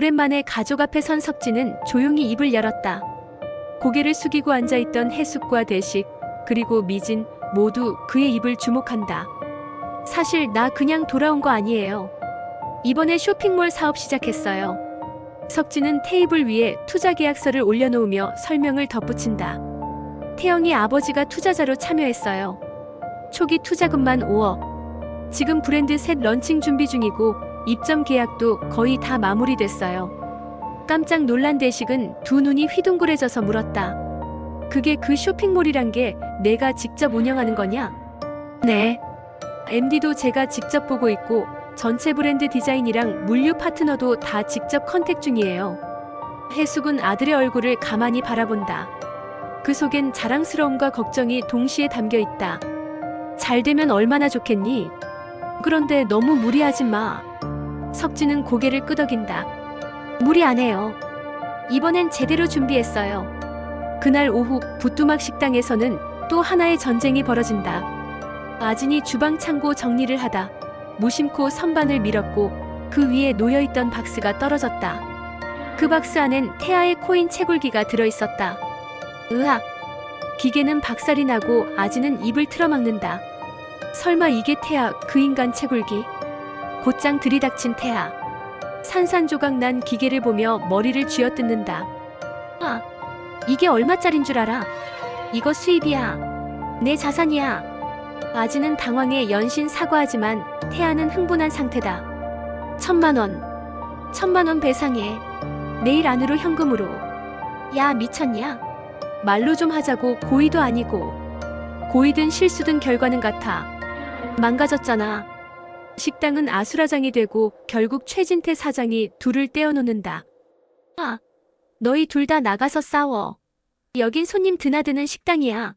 오랜만에 가족 앞에 선 석진은 조용히 입을 열었다. 고개를 숙이고 앉아있던 해숙과 대식, 그리고 미진 모두 그의 입을 주목한다. 사실 나 그냥 돌아온 거 아니에요. 이번에 쇼핑몰 사업 시작했어요. 석진은 테이블 위에 투자 계약서를 올려놓으며 설명을 덧붙인다. 태영이 아버지가 투자자로 참여했어요. 초기 투자금만 5억. 지금 브랜드 셋 런칭 준비 중이고 입점 계약도 거의 다 마무리됐어요. 깜짝 놀란 대식은 두 눈이 휘둥그레져서 물었다. 그게 그 쇼핑몰이란 게 내가 직접 운영하는 거냐? 네. MD도 제가 직접 보고 있고 전체 브랜드 디자인이랑 물류 파트너도 다 직접 컨택 중이에요. 해숙은 아들의 얼굴을 가만히 바라본다. 그 속엔 자랑스러움과 걱정이 동시에 담겨 있다. 잘 되면 얼마나 좋겠니? 그런데 너무 무리하지 마. 석진은 고개를 끄덕인다. 무리 안 해요. 이번엔 제대로 준비했어요. 그날 오후 부뚜막 식당에서는 또 하나의 전쟁이 벌어진다. 아진이 주방 창고 정리를 하다 무심코 선반을 밀었고 그 위에 놓여있던 박스가 떨어졌다. 그 박스 안엔 태아의 코인 채굴기가 들어있었다. 으악! 기계는 박살이 나고 아지는 입을 틀어막는다. 설마 이게 태아 그 인간 채굴기? 곧장 들이닥친 태아. 산산조각 난 기계를 보며 머리를 쥐어뜯는다. 아, 이게 얼마짜린 줄 알아? 이거 수입이야. 내 자산이야. 아지는 당황해 연신 사과하지만 태아는 흥분한 상태다. 천만 원. 천만 원 배상해. 내일 안으로 현금으로. 야, 미쳤냐? 말로 좀 하자고 고의도 아니고. 고의든 실수든 결과는 같아. 망가졌잖아. 식당은 아수라장이 되고 결국 최진태 사장이 둘을 떼어놓는다. 아, 너희 둘 다 나가서 싸워. 여긴 손님 드나드는 식당이야.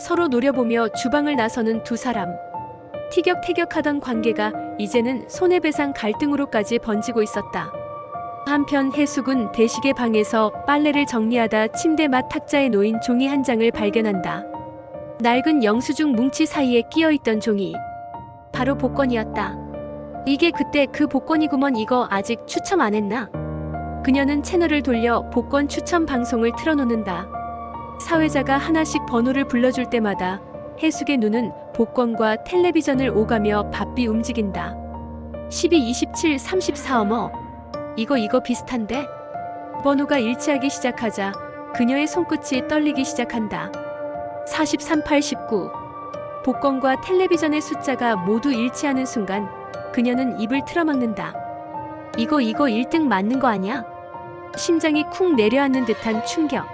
서로 노려보며 주방을 나서는 두 사람. 티격태격하던 관계가 이제는 손해배상 갈등으로까지 번지고 있었다. 한편 해숙은 대식의 방에서 빨래를 정리하다 침대 맡 탁자에 놓인 종이 한 장을 발견한다. 낡은 영수증 뭉치 사이에 끼어있던 종이. 바로 복권이었다. 이게 그때 그 복권이구먼 이거 아직 추첨 안 했나? 그녀는 채널을 돌려 복권 추첨 방송을 틀어놓는다. 사회자가 하나씩 번호를 불러줄 때마다 해숙의 눈은 복권과 텔레비전을 오가며 바삐 움직인다. 12, 27, 34 어머. 이거 이거 비슷한데? 번호가 일치하기 시작하자 그녀의 손끝이 떨리기 시작한다. 43, 8, 19. 복권과 텔레비전의 숫자가 모두 일치하는 순간 그녀는 입을 틀어막는다. 이거 이거 1등 맞는 거 아니야? 심장이 쿵 내려앉는 듯한 충격.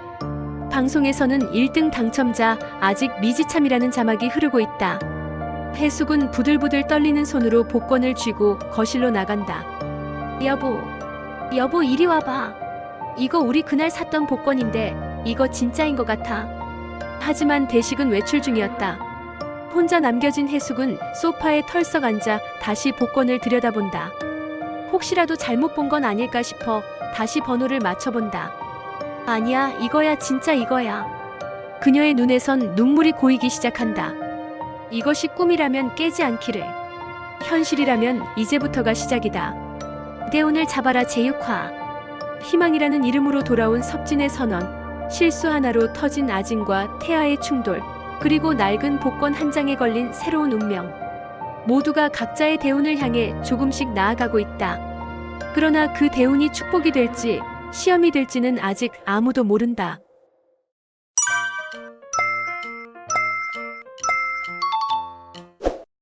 방송에서는 1등 당첨자 아직 미지참이라는 자막이 흐르고 있다. 해숙은 부들부들 떨리는 손으로 복권을 쥐고 거실로 나간다. 여보, 여보 이리 와봐. 이거 우리 그날 샀던 복권인데 이거 진짜인 것 같아. 하지만 대식은 외출 중이었다. 혼자 남겨진 해숙은 소파에 털썩 앉아 다시 복권을 들여다본다. 혹시라도 잘못 본 건 아닐까 싶어 다시 번호를 맞춰본다. 아니야, 이거야, 진짜 이거야. 그녀의 눈에선 눈물이 고이기 시작한다. 이것이 꿈이라면 깨지 않기를. 현실이라면 이제부터가 시작이다. 내 오늘 잡아라 제육화. 희망이라는 이름으로 돌아온 석진의 선언. 실수 하나로 터진 아진과 태아의 충돌. 그리고 낡은 복권 한 장에 걸린 새로운 운명. 모두가 각자의 대운을 향해 조금씩 나아가고 있다. 그러나 그 대운이 축복이 될지 시험이 될지는 아직 아무도 모른다.